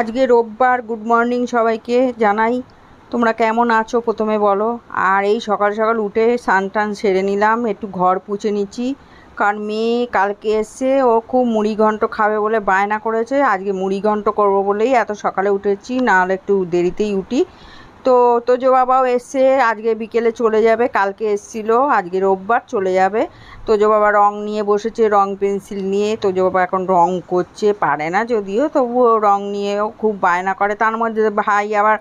আজকে রোববার good morning সবাইকে জানাই। তোমরা কেমন আছো প্রথমে বলো। আর এই সকাল সকাল উঠে স্নান টান সেরে নিলাম, একটু ঘর পুছে নিচ্ছি। কারণ মেয়ে কালকে এসে ও খুব মুড়ি ঘন্ট খাবে বলে বায়না করেছে। আজকে মুড়ি ঘন্ট করব বলেই এত সকালে উঠেছি, নাহলে একটু দেরিতেই উঠি। তো তোজো বাবাও এসছে, আজকে বিকেলে চলে যাবে, কালকে এসছিল, আজকে রোববার চলে যাবে। তোজো বাবা রং নিয়ে বসেছে, রং পেন্সিল নিয়ে তোজো বাবা এখন রং করছে, পারে না যদিও, তবুও রং নিয়েও খুব বায়না করে। তার মধ্যে ভাই আবার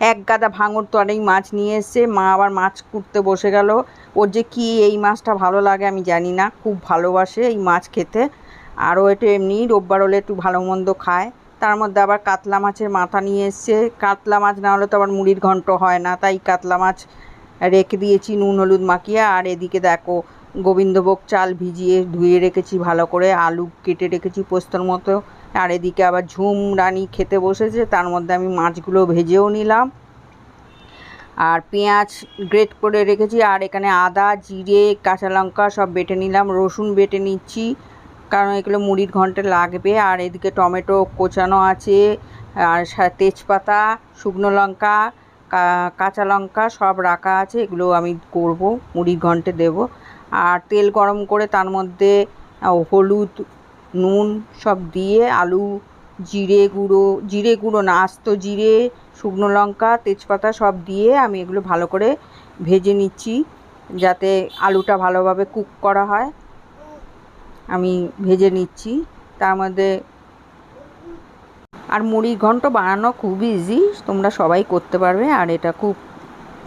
এক গাদা ভাঙর তরেই মাছ নিয়ে এসছে, মা আবার মাছ কুটতে বসে গেল। ওর যে কী এই মাছটা ভালো লাগে আমি জানি না, খুব ভালোবাসে এই মাছ খেতে। আরও এটা এমনি রোববার হলে একটু ভালো মন্দ খায়। তার মধ্যে আবার কাতলা মাছের মাথা নিয়ে এসছে। কাতলা মাছ না হলে তো আবার মুড়ির ঘন্ট হয় না। তাই কাতলা মাছ রেখে দিয়েছি নুন, হলুদ মাখিয়ে। আর এদিকে দেখো, গোবিন্দভোগ চাল ভিজিয়ে ধুয়ে রেখেছি ভালো করে। আলু কেটে রেখেছি পোস্তর মতো। আর এদিকে আবার ঝুম রানি খেতে বসেছে। তার মধ্যে আমি মাছগুলো ভেজেও নিলাম। আর পেঁয়াজ গ্রেট করে রেখেছি। আর এখানে আদা, জিরে, কাঁচা লঙ্কা সব বেটে নিলাম। রসুন বেটে নিচ্ছি। কারণ এগুলো মুড়ির ঘন্টে লাগবে। আর এদিকে টমেটো কোচানো আছে, আর তেজপাতা, শুকনো লঙ্কা কাঁচা লঙ্কা সব রাখা আছে। এগুলো আমি করব, মুড়ির ঘন্টে দেব। আর তেল গরম করে তার মধ্যে হলুদ, নুন সব দিয়ে আলু, জিরে গুঁড়ো জিরে গুঁড়ো না, আস্ত জিরে, শুকনো লঙ্কা, তেজপাতা সব দিয়ে আমি এগুলো ভালো করে ভেজে নিচ্ছি, যাতে আলুটা ভালোভাবে কুক করা হয়। আমি ভেজে নিচ্ছি। তার মধ্যে আর মুড়ি ঘন্ট বানানো খুবই ইজি তোমরা সবাই করতে পারবে আর এটা খুব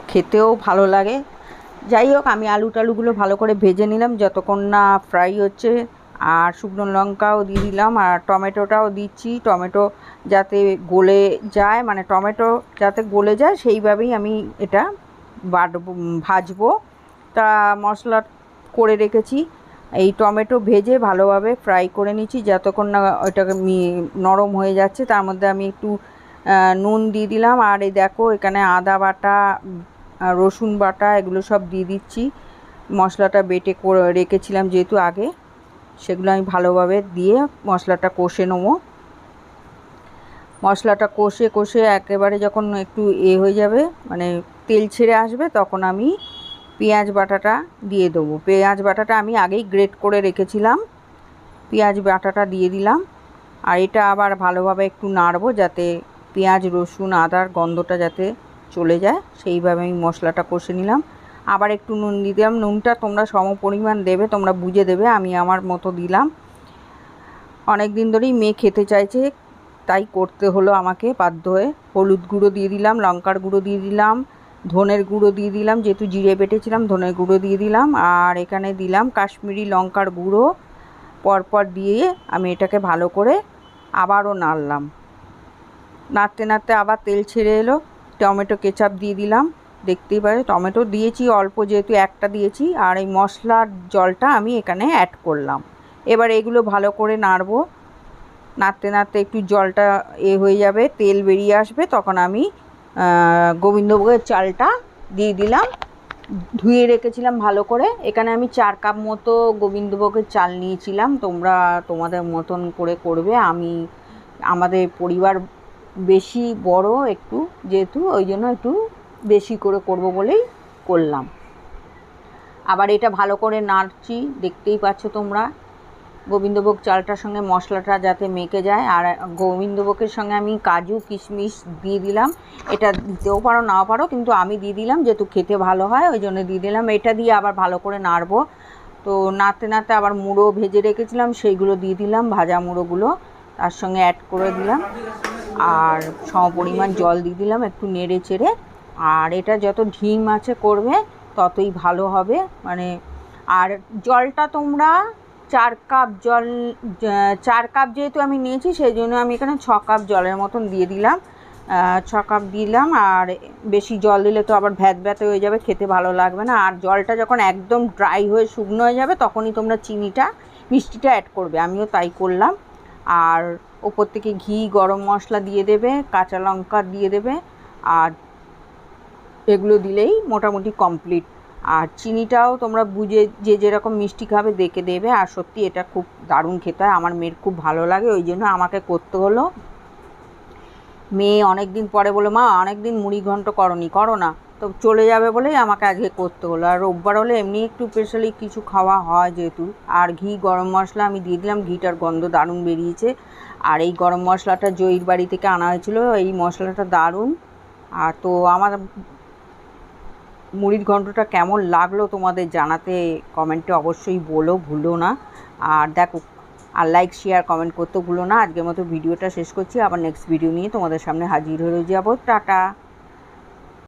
খেতেও ভালো লাগে। যাই হোক, আমি আলু টালুগুলো ভালো করে ভেজে নিলাম, যতক্ষণ না ফ্রাই হচ্ছে। আর শুকনো লঙ্কাও দিয়ে দিলাম, আর টমেটোটাও দিচ্ছি। টমেটো যাতে গলে যায় মানে টমেটো যাতে গলে যায়, সেইভাবেই আমি এটা বাটবো, ভাজবো। তা মশলা করে রেখেছি। এই টমেটো ভেজে ভালোভাবে ফ্রাই করে নিচ্ছি, যতক্ষণ না ওইটাকে নরম হয়ে যাচ্ছে। তার মধ্যে আমি একটু নুন দিয়ে দিলাম। আর এই দেখো, এখানে আদা বাটা রসুন বাটা, এগুলো সব দিয়ে দিচ্ছি। মশলাটা বেটে রেখেছিলাম যেহেতু আগে, সেগুলো আমি ভালোভাবে দিয়ে মশলাটা কষে নেব। মশলাটা কষে কষে একেবারে যখন একটু এ হয়ে যাবে মানে তেল ছেড়ে আসবে, তখন আমি পেঁয়াজ বাটাটা দিয়ে দেবো। পেঁয়াজ বাটাটা আমি আগেই গ্রেট করে রেখেছিলাম। পেঁয়াজ বাটাটা দিয়ে দিলাম। আর এটা আবার ভালোভাবে একটু নাড়বো যাতে পেঁয়াজ, রসুন, আদার গন্ধটা যাতে চলে যায়। সেইভাবে আমি মশলাটা কষে নিলাম। আবার একটু নুন দিলাম। নুনটা তোমরা সম পরিমাণ দেবে, তোমরা বুঝে দেবে, আমি আমার মতো দিলাম। অনেক দিন ধরেই মেয়ে খেতে চাইছে, তাই করতে হলো আমাকে বাধ্য হয়ে। হলুদ গুঁড়ো দিয়ে দিলাম, লঙ্কার গুঁড়ো দিয়ে দিলাম ধনের গুঁড়ো দিয়ে দিলাম, যেহেতু জিরে বেটেছিলাম, ধনের গুঁড়ো দিয়ে দিলাম, আর এখানে দিলাম কাশ্মীরি লঙ্কার গুঁড়ো। পরপর দিয়ে আমি এটাকে ভালো করে আবারও নাড়লাম। নাড়তে নাড়তে আবার তেল ছেড়ে এলো, টমেটো কেচাপ দিয়ে দিলাম। দেখতেই পারে টমেটো দিয়েছি, অল্প যেহেতু একটা দিয়েছি, আর এই মশলার জলটা আমি এখানে অ্যাড করলাম। এবার এগুলো ভালো করে নাড়বো। নাড়তে নাড়তে একটু জলটা এ হয়ে যাবে, তেল বেরিয়ে আসবে, তখন আমি গোবিন্দভোগের চালটা দিয়ে দিলাম। ধুয়ে রেখেছিলাম ভালো করে। এখানে আমি চার কাপ মতো গোবিন্দভোগের চাল নিয়েছিলাম। তোমরা তোমাদের মতন করে করবে। আমি, আমাদের পরিবার বেশি বড় একটু যেহেতু, ওই জন্য একটু বেশি করে করব বলেই করলাম। আবার এটা ভালো করে নাড়ছি। দেখতেই পাচ্ছ তোমরা। গোবিন্দভোগ চালটার সঙ্গে মশলাটা যাতে মেখে যায়, আর গোবিন্দভোগের সঙ্গে আমি কাজু, কিশমিশ দিয়ে দিলাম। এটা দিতেও পারো, নাও পারো, কিন্তু আমি দিয়ে দিলাম যেহেতু খেতে ভালো হয়, ওই জন্য দিয়ে দিলাম। এটা দিয়ে আবার ভালো করে নাড়বো। তো নাড়তে নাড়তে আবার মুড়ো ভেজে রেখেছিলাম, সেইগুলো দিয়ে দিলাম, ভাজা মুড়োগুলো। তার সঙ্গে অ্যাড করে দিলাম। আর সম পরিমাণ জল দিয়ে দিলাম একটু নেড়ে চেড়ে। আর এটা যত ঢিম আছে করবে, ততই ভালো হবে। মানে আর জলটা তোমরা চার কাপ জল চার কাপ যেহেতু আমি নিয়েছি সেই জন্য আমি এখানে ছ কাপ জলের মতন দিয়ে দিলাম। ছ কাপ দিলাম, আর বেশি জল দিলে তো আবার ভ্যাত ভ্যাতে হয়ে যাবে, খেতে ভালো লাগবে না। আর জলটা যখন একদম ড্রাই হয়ে শুকনো হয়ে যাবে, তখনই তোমরা চিনিটা, মিষ্টিটা অ্যাড করবে। আমিও তাই করলাম। আর ওপর থেকে ঘি, গরম মশলা দিয়ে দেবে, কাঁচা লঙ্কা দিয়ে দেবে, আর এগুলো দিলেই মোটামুটি কমপ্লিট আর চিনিটাও তোমরা বুঝে, যে যেরকম মিষ্টি খাবে দেখে দেবে। আর সত্যি এটা খুব দারুণ খেতে হয়। আমার মেয়ের খুব ভালো লাগে, ওই জন্য আমাকে করতে হলো। মেয়ে অনেক দিন পরে বলে মা অনেক দিন মুড়ি ঘন্ট করনি, করো না। তো চলে যাবে বলেই আমাকে আজকে করতে হলো। আর রোববার হলে এমনি একটু স্পেশালি কিছু খাওয়া হয় যেহেতু। আর ঘি গরম মশলা আমি দিয়ে দিলাম, ঘিটার গন্ধ দারুণ বেরিয়েছে। আর এই গরম মশলাটা জয়ীর বাড়ি থেকে আনা হয়েছিল, এই মশলাটা দারুণ। আর তো আমার মুড়ির ঘন্টটা কেমন লাগল তোমাদের জানাতে কমেন্টে অবশ্যই বলো, ভুলো না। আর দেখো, আর লাইক শেয়ার কমেন্ট করতে ভুলো না। আজকের মতো ভিডিওটা শেষ করছি। আবার নেক্সট ভিডিও নিয়ে তোমাদের সামনে হাজির হয়ে যাব। টাটা!